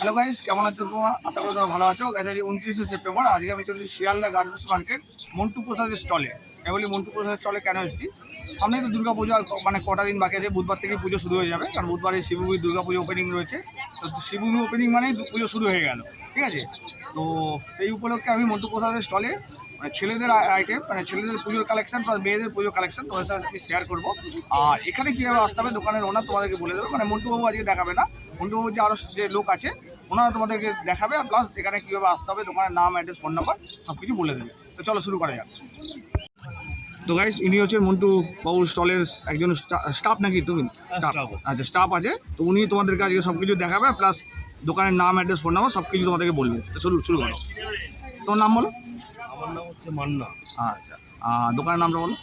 Hello guys কেমন আছো তোমরা? আশা করি তোমরা ভালো আছো। গাইস আজকে উনত্রিশে সেপ্টেম্বর আজকে আমি চলেছি শিয়ালদা গার্মেন্টস মার্কেট মন্টু প্রসাদের স্টলে আমি বলি মন্টু প্রসাদের স্টলে কেন এসেছি? সামনেই তো দুর্গা পুজো, আর মানে কটা দিন বাকি আছে, বুধবার থেকে পুজো শুরু হয়ে যাবে, কারণ বুধবারে শিবভূমি দুর্গা পুজো ওপেনিং রয়েছে। তো শিবভূমি ওপেনিং মানেই পুজো শুরু হয়ে গেল, ঠিক আছে? তো সেই উপলক্ষে আমি মন্টু প্রসাদের স্টলে মানে ছেলেদের আইটেম মানে ছেলেদের পুজোর কালেকশন প্লাস মেয়েদের পুজোর কালেকশন তোমাদের সাথে আমি শেয়ার করব। আর এখানে কীভাবে আসতে হবে? দোকানের ওনার তোমাদেরকে বলে দেবে। মানে মন্টুবাবু আজকে দেখাবে না। মন্টুবাবু যে আরও যে লোক আছে ওনারা তোমাদেরকে দেখাবে আর প্লাস এখানে কীভাবে আসতে হবে? দোকানের নাম অ্যাড্রেস ফোন নাম্বার সব কিছু বলে দেবে। তো চলো শুরু করা যাক। তো গাইস ইনি হচ্ছেন মন্টু বাবুর স্টলের একজন স্টাফ নাকি তুমি? আচ্ছা স্টাফ আছে। তো উনি তোমাদেরকে আজকে সব কিছু দেখাবে প্লাস দোকানের নাম অ্যাড্রেস ফোন নাম্বার সব কিছু তোমাদেরকে বলবে। তো শুরু শুরু করো। তোমার নাম বলো। আমার নাম হচ্ছে মান্না। আচ্ছা। দোকানের নামটা বলো।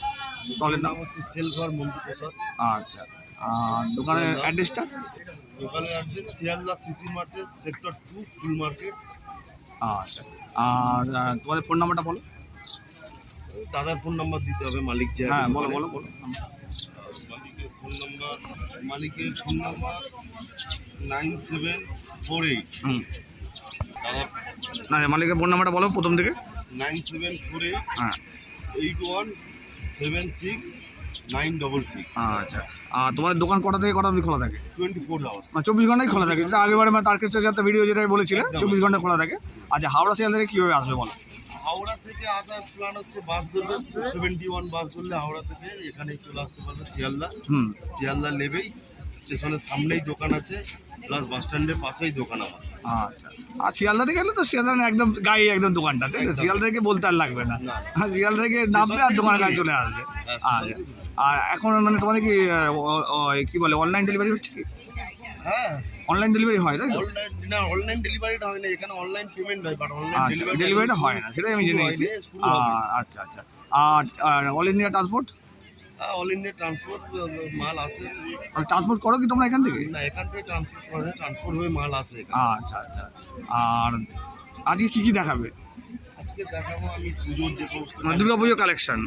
স্টলের নাম হচ্ছে সেলভার প্রসাদ আচ্ছা। আর দোকানের অ্যাড্রেসটা? দোকানের address Sealdah CC market sector two ফুল মার্কেট। আচ্ছা। আর তোমাদের ফোন নাম্বারটা বলো। দাদার ফোন নাম্বার দিতে হবে মালিক যে হ্যাঁ বলো বলো। বলো মালিকের ফোন নাম্বার মালিকের phone number nine seven four eight. হুম। না মালিকের ফোন নাম্বারটা বলো প্রথম থেকে। নাইন সেভেন ফোর এইট হ্যাঁ। Eight one seven six nine double six. আচ্ছা। আর তোমাদের দোকান কটা থেকে কটা অবধি খোলা থাকে? টোয়েন্টি ফোর আওয়ার্স মানে চব্বিশ ঘন্টাই খোলা থাকে। এটা আগেবারে মানে তারকেশ্বর একটা ভিডিও যেটা বলেছিলে একদম। চব্বিশ ঘণ্টা খোলা থাকে। আচ্ছা হাওড়া শিয়াল থেকে কীভাবে আসবে বলো? হাওড়া থেকে আসার প্ল্যান হচ্ছে বাস ধরলে সেভেন্টি ওয়ান বাস ধরলে হাওড়া থেকে এখানে চলে আসতে পারবে শিয়ালদা। হুম। শিয়ালদা লেবেই। স্টেশনের সামনেই দোকান আছে প্লাস বাস স্ট্যান্ডের পাশেই দোকান আমার। আচ্ছা। আর শিয়ালদা থেকে গেলে তো শিয়ালদা একদম গায়ে একদম দোকানটা ঠিক আছে শিয়ালদা থেকে বলতে আর লাগবে না। হ্যাঁ শিয়ালদা থেকে নামবে আর দোকানের কাছে চলে আসবে। হ্যাঁ, আচ্ছা। আর এখন মানে তোমাদের কি কি বলে অনলাইন ডেলিভারি হচ্ছে কি? হ্যাঁ। অনলাইন ডেলিভারি হয় তাই অনলাইন না অনলাইন ডেলিভারিটা হয় না এখানে অনলাইন পেমেন্ট হয় বাট অনলাইন ডেলিভারি ডেলিভারিটা হয় না সেটাই আমি জেনে গেছি আচ্ছা আচ্ছা। আর আর all India transport all India transport মাল আসে ট্রান্সপোর্ট করো কি তোমরা এখান থেকে? না এখান থেকে ট্রান্সপোর্ট করে ট্রান্সপোর্ট হয়ে মাল আসে আচ্ছা আচ্ছা। আর আজকে কি কি দেখাবে? আজকে দেখাবো আমি পুজোর যে সমস্ত মানে কালেকশন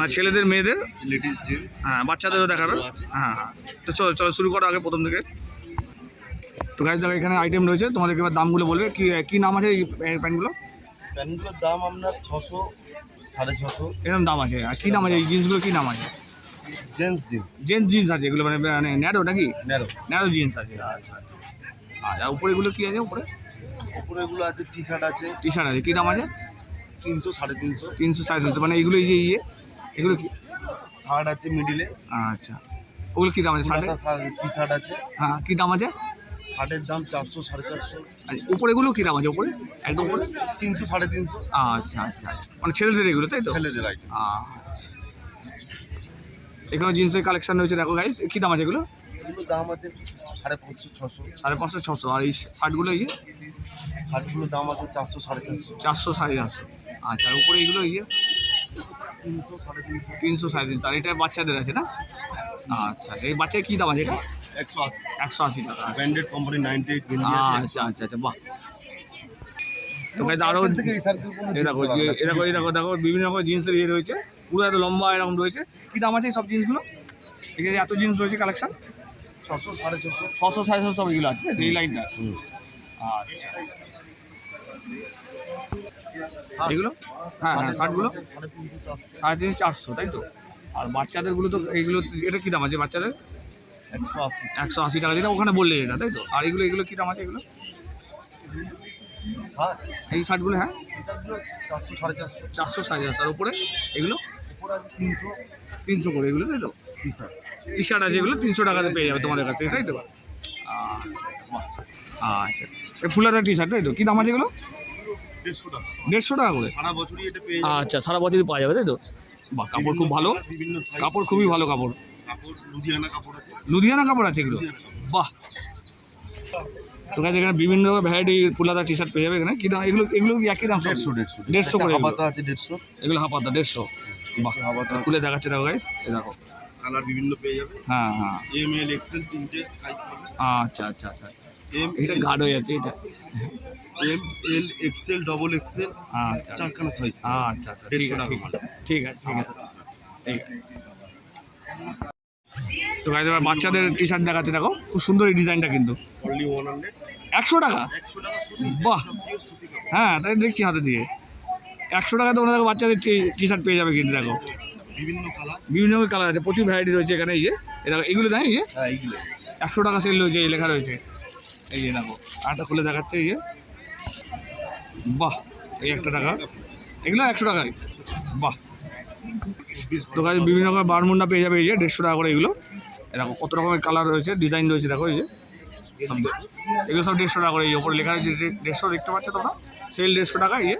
আর ছেলেদের মেয়েদের? লেডিস জেন্টস হ্যাঁ বাচ্চাদেরও দেখাবে? হ্যাঁ হ্যাঁ। তো চলো চলো শুরু করো আগে প্রথম থেকে। তো গাড়ি দেখো এখানে আইটেম রয়েছে। তোমাদেরকে এবার দামগুলো বলবে। কি কি নাম আছে এই এই প্যান্টগুলো প্যান্টগুলোর দাম আপনার ছশো সাড়ে ছশো। এরকম দাম আছে। আর কি নাম আছে? এই জিন্সগুলো কি নাম আছে? জেন্টস জিন্স জেন্টস জিন্স আছে এগুলো মানে মানে ন্যারো নাকি? ন্যারো ন্যারো জিন্স আছে আচ্ছা আচ্ছা। আর উপরে এগুলো কি আছে উপরে? ওপরে এগুলো আছে টি শার্ট আছে। টি শার্ট আছে কী দাম আছে? তিনশো সাড়ে তিনশো। তিনশো সাড়ে তিনশো মানে এগুলো এই যে ইয়ে এগুলো কি? শার্ট আছে মিডিলে আচ্ছা। ওগুলো কী দাম আছে শার্টের? টি শার্ট আছে। হ্যাঁ কী দাম আছে? শার্টের দাম চারশো সাড়ে চারশো। আর উপরে এগুলো কী দাম আছে উপরে? একদম উপরে? তিনশো সাড়ে তিনশো। আচ্ছা আচ্ছা। মানে ছেলেদের এগুলো তাই তো? ছেলেদের আইটেম। এখানে জিন্সের কালেকশন রয়েছে দেখো গাইস কী দাম আছে এগুলো? এগুলো দাম আছে সাড়ে পাঁচশো ছশো। সাড়ে পাঁচশো ছশো আর এই শার্টগুলো এই যে? শার্টগুলোর দাম আছে চারশো সাড়ে চারশো। চারশো সাড়ে চারশো। আচ্ছা আর উপরে এগুলো এই যে? তিনশো সাড়ে তিনশো। তিনশো সাড়ে তিনশো। আর এটা বাচ্চাদের আছে না? আচ্ছা এই বাচ্চার কী দাম আছে এটা? একশো আশি। একশো আশি টাকা। ব্র্যান্ডেড কোম্পানি নাইনটি এইট আচ্ছা আচ্ছা আচ্ছা বাহ। তো গাইস আরও দেখো দেখো দেখো বিভিন্ন রকম জিন্সের ইয়ে রয়েছে। পুরো এত লম্বা এরকম রয়েছে। কী দাম আছে সব জিন্সগুলো? আছে এত জিন্স রয়েছে কালেকশন ছশো সাড়ে ছশো। ছশো সাড়ে ছশো সব এগুলো আছে তো? এই লাইনটা আচ্ছা। এগুলো? হ্যাঁ হ্যাঁ শার্টগুলো সাড়ে তিনশো চারশো। তাই তো? আর বাচ্চাদেরগুলো তো এইগুলো এটা কী দাম আছে বাচ্চাদের? একশো আশি। একশো আশি টাকা যেটা ওখানে বললে এটা তাই তো? আর এগুলো এগুলো কী দাম আছে এগুলো? এই শার্টগুলো হ্যাঁ? চারশো সাড়ে চারশো। চারশো সাড়ে চারশো উপরে। এগুলো? তিনশো তিনশো করে এগুলো তাই তো টি শার্ট টি শার্ট আছে এগুলো তিনশো টাকাতে পেয়ে যাবে তোমাদের কাছে তাই তো? আচ্ছা বাহ। আচ্ছা এই ফুলাদার টি শার্ট তাই তো? কী দাম আছে এগুলো? দেড়শো টাকা। দেড়শো টাকা করে? সারা বছরই এটা পেয়ে আচ্ছা সারা বছরই পাওয়া যাবে তাই তো? বাহ কাপড় খুব ভালো। বিভিন্ন কাপড় খুবই ভালো কাপড়। লুধিয়ানা কাপড় আছে। লুধিয়ানা কাপড় আছে এগুলো। বাহ। তো কাছে এখানে বিভিন্ন ভ্যারাইটি ফুলাদার টি শার্ট পেয়ে যাবে এখানে। কী দাম? এগুলো এগুলো কি একই দাম? দেড়শো দেড়শো। দেড়শো করে এগুলো। হাবাতা আছে দেড়শো। এগুলো হাফাতা দেড়শো। খুলে দেখাচ্ছে দেখো গাইস এই দেখো কালার বিভিন্ন পেয়ে যাবে। হ্যাঁ হ্যাঁ। এম এল এক্সেল তিনটে সাইজ পাবে আচ্ছা আচ্ছা আচ্ছা। এম এটা গাঢ় হয়ে যাচ্ছে এটা। M L XL double XL আচ্ছা চারখানা সাইজ আচ্ছা আচ্ছা ঠিক আছে ঠিক আছে ঠিক আছে। ঠিক আছে। তো গাইজ এবার বাচ্চাদের টি শার্ট দেখাচ্ছে দেখো। খুব সুন্দর এই ডিজাইনটা কিন্তু। একশো টাকা? বাহ। হ্যাঁ তাই দেখছি হাতে দিয়ে। একশো টাকা তোমরা দেখো বাচ্চাদের টি শার্ট পেয়ে যাবে কিন্তু দেখো। বিভিন্ন বিভিন্ন কালার আছে প্রচুর ভ্যারাইটি রয়েছে এখানে এই যে। এ দেখো এগুলো দেয় এই যে? হ্যাঁ এইগুলো। একশো টাকা সেল রয়েছে এই লেখা রয়েছে। এই যে দেখো আরটা খুলে দেখাচ্ছে এই যে। বাহ এই একটা টাকা। এগুলো একশো টাকায়। বাহ। তো কাছে বিভিন্ন রকমের বারমুন্ডা পেয়ে যাবে এই যে দেড়শো টাকা করে এগুলো। এ দেখো কত রকমের কালার রয়েছে ডিজাইন রয়েছে দেখো এই যে। এগুলো সব দেড়শো টাকা করে এই ওপরে লেখা রয়েছে দেড়শো দেখতে পাচ্ছ তোমরা? সেল দেড়শো টাকা এই যে।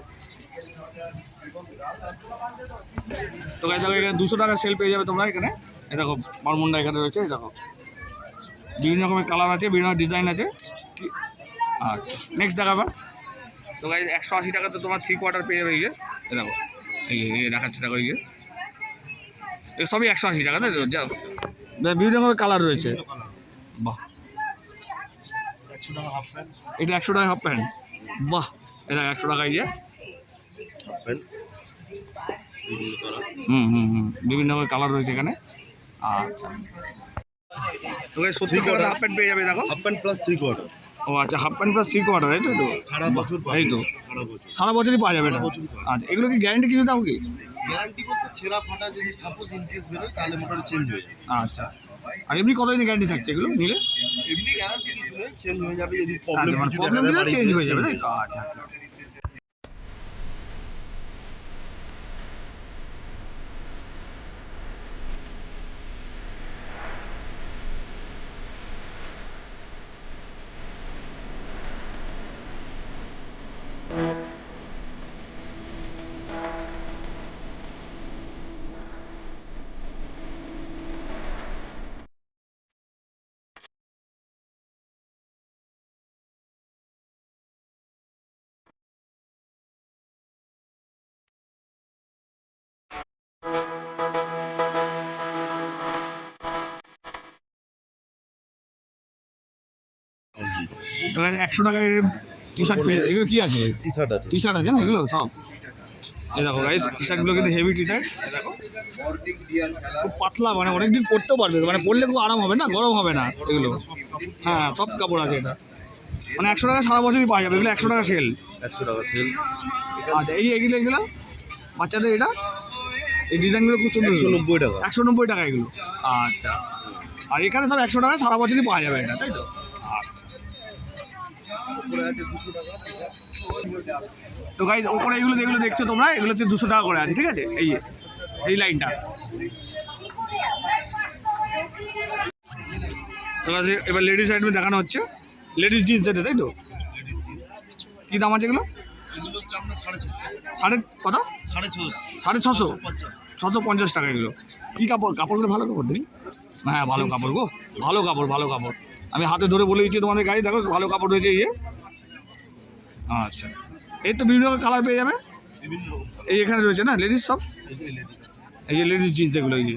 তো দেখো এখানে দুশো টাকা সেল পেয়ে যাবে তোমরা এখানে। এই দেখো বারমুন্ডা এখানে রয়েছে এই দেখো। বিভিন্ন রকমের কালার আছে বিভিন্ন ডিজাইন আছে। আচ্ছা নেক্সট দেখাবা। তো গাইজ একশো আশি টাকা তো তোমার থ্রি কোয়ার্টার পেয়ে যাবে এই যে এই দেখো। এই যে- দেখাচ্ছে দেখো এই যে। এ সবই একশো আশি টাকা তাই যাও বিভিন্ন রকমের কালার রয়েছে। বাহ। এটা একশো টাকা হাফ প্যান্ট বাহ এটা একশো টাকা এই কালার। হুম হুম হুম। বিভিন্ন কালার রয়েছে এখানে। আচ্ছা। তো সত্যি কথা হাফ প্যান্ট পেয়ে যাবে দেখো। Half pant plus three quarter ও আচ্ছা half pant plus three quarter এই তো তো। সারা বছর এই তো। সারা বছরই পাওয়া যাবে আচ্ছা এগুলো কি গ্যারান্টি কিছু দাও কি? গ্যারান্টি বলতে ছেঁড়া ফাটা যদি সাপোজ ইনকেস বেরোয় তাহলে মোটামুটি চেঞ্জ হয়ে যাবে। আচ্ছা। আর এমনি কতদিন গ্যারান্টি থাকছে এগুলো নিলে? এমনি গ্যারান্টি কিছু নেই চেঞ্জ হয়ে যাবে যদি প্রবলেম আচ্ছা মানে প্রবলেম চেঞ্জ হয়ে যাবে তো? আচ্ছা আচ্ছা। এখানে একশো টাকায় টি শার্ট পেয়ে এগুলো কি আছে? টি শার্ট আছে। টি শার্ট আছে না এগুলো? সব। এই দেখো গাইস টি শার্টগুলো কিন্তু হেভি টি শার্ট দেখো। খুব পাতলা মানে অনেকদিন পরতেও পারবে মানে পরলে খুব আরাম হবে না? গরম হবে না এগুলো। হ্যাঁ সব কাপড় আছে এটা। মানে একশো টাকা সারা বছরই পাওয়া যাবে। এগুলো একশো টাকা সেল একশো টাকা সেল আচ্ছা এই এগুলো এগুলো? বাচ্চাদের এটা? এই ডিজাইনগুলো খুব সুন্দর। একশো নব্বই টাকা। একশো নব্বই টাকা এগুলো। আচ্ছা। আর এখানে সব একশো টাকা সারা বছরই পাওয়া যাবে এটা তাই তো? তো গাইজ ওপরে এগুলো যেগুলো দেখছ তোমরা, এগুলো হচ্ছে দুশো টাকা করে আছে, ঠিক আছে? এই এই লাইনটা। এবার লেডিস আইটেম দেখানো হচ্ছে। লেডিস জিন্স এটা তাই তো? কী দাম আছে এগুলো? সাড়ে, কত? সাড়ে ছশো। ছশো পঞ্চাশ টাকা এগুলো। কী কাপড়? কাপড়গুলো ভালো কাপড়, দেখি। হ্যাঁ ভালো কাপড় গো। ভালো কাপড় ভালো কাপড়। আমি হাতে ধরে বলে দিচ্ছি তোমাদের গাড়ি, দেখো, ভালো কাপড় রয়েছে এই যে। আচ্ছা। এই তো বিভিন্ন কালার পেয়ে যাবে? এই এখানে রয়েছে না লেডিস সব। এই যে লেডিস জিন্স এগুলো এই যে।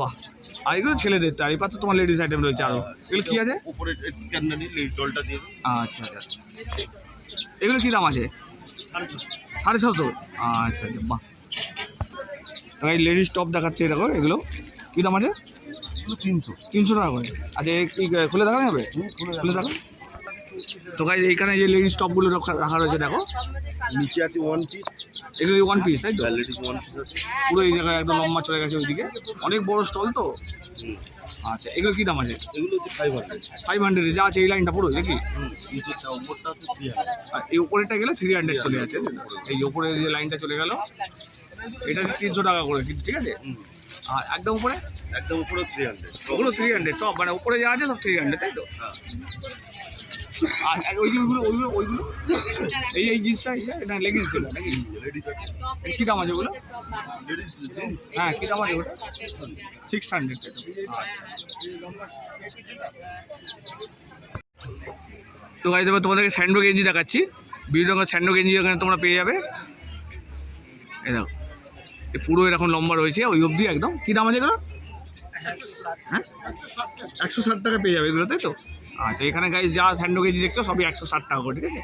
বাহ। আর এগুলো ছেলেদের তো আর এবার তো তোমার লেডিস আইটেম রয়েছে আরও এগুলো কী আছে? উপরে স্ক্যানার ডলটা দিয়ে আচ্ছা আচ্ছা। এগুলো কী দাম আছে? সাড়ে ছশো। আচ্ছা আচ্ছা বাহ। এই লেডিস টপ দেখাচ্ছে দেখো এগুলো। কী দাম আছে? তিনশো। তিনশো টাকা করে। আচ্ছা খুলে দেখানো যাবে? খুলে দেখো তো গাইজ এইখানে যে লেডিস টপগুলো রাখা রাখা রয়েছে দেখো। নিচে আছে ওয়ান পিস এগুলো ওয়ান পিস তাই তো? লেডিস ওয়ান পিস আছে। পুরো এই জায়গায় একদম লম্বা চলে গেছে ওইদিকে। অনেক বড় স্টল তো? আচ্ছা এগুলো কী দাম আছে? এগুলো হচ্ছে ফাইভ হান্ড্রেড ফাইভ হান্ড্রেড যা আছে এই লাইনটা পুরো দেখি আর এই উপরেরটা গেলে থ্রি হান্ড্রেড চলে যাচ্ছে এই যে উপরে যে লাইনটা চলে গেল এটা তিনশো টাকা করে কিন্তু ঠিক আছে? আর একদম উপরে? একদম উপরে থ্রি হান্ড্রেড ওগুলো থ্রি হান্ড্রেড সব মানে উপরে যা আছে সব থ্রি হান্ড্রেড তাই তো? হ্যাঁ। আর ওই যেগুলো ওইগুলো ওইগুলো? এই এই কী দাম আছে ওগুলো হ্যাঁ কী দাম আছে ওটা? হান্ড্রেড তো গাড়ি দেবে তোমাদেরকে স্যান্ডো গেঞ্জি দেখাচ্ছি। বিভিন্ন রকমের স্যান্ডো গেঞ্জি ওখানে তোমরা পেয়ে যাবে। এই দেখো। এ পুরো এরকম লম্বা রয়েছে, ওই অবধি একদম। কী দাম আছে এগুলো? হ্যাঁ? একশো ষাট টাকা পেয়ে যাবে এগুলো তাই তো? আচ্ছা এখানে গাড়ি যা স্যান্ডো কেজি দেখছ সবই একশো ষাট টাকা করে ঠিক আছে?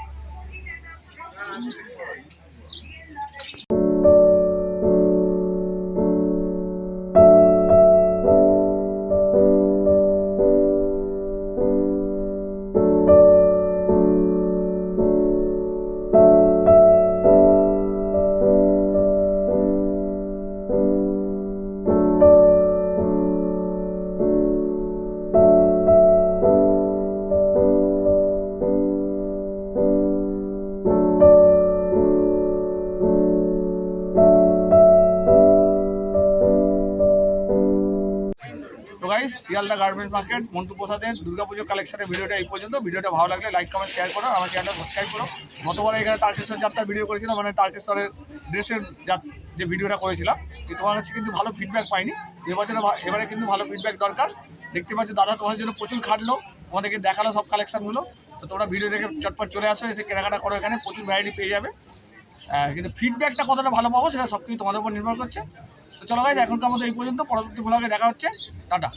শিয়ালদা গার্মেন্টস মার্কেট, মন্টু প্রসাদের দুর্গাপুজো কালেকশনের ভিডিওটা এই পর্যন্ত। ভিডিওটা ভালো লাগলে লাইক কমেন্ট শেয়ার করো, আমার চ্যানেলটা সাবস্ক্রাইব করো। গতবার এখানে তারকেশ্বর যাত্রার ভিডিও করেছিলাম মানে তারকেশ্বরের ড্রেসের যে ভিডিওটা করেছিলাম, যে তোমার কাছে কিন্তু ভালো ফিডব্যাক পাইনি। এবছরে এবারে কিন্তু ভালো ফিডব্যাক দরকার। দেখতে পাচ্ছ দাদা তোমাদের জন্য প্রচুর খাটলো, তোমাদেরকে দেখাল সব কালেকশনগুলো তো তোমরা ভিডিও দেখে চটপট চলে আসো, এসে কেনাকাটা করো এখানে, প্রচুর ভ্যারাইটি পেয়ে যাবে। কিন্তু ফিডব্যাকটা কতটা ভালো পাবো সেটা সব কিছু তোমাদের উপর নির্ভর করছে। তো চলো গাইজ এখনকার মতো এই পর্যন্ত, পরবর্তী ব্লগে দেখা হচ্ছে। টাটা।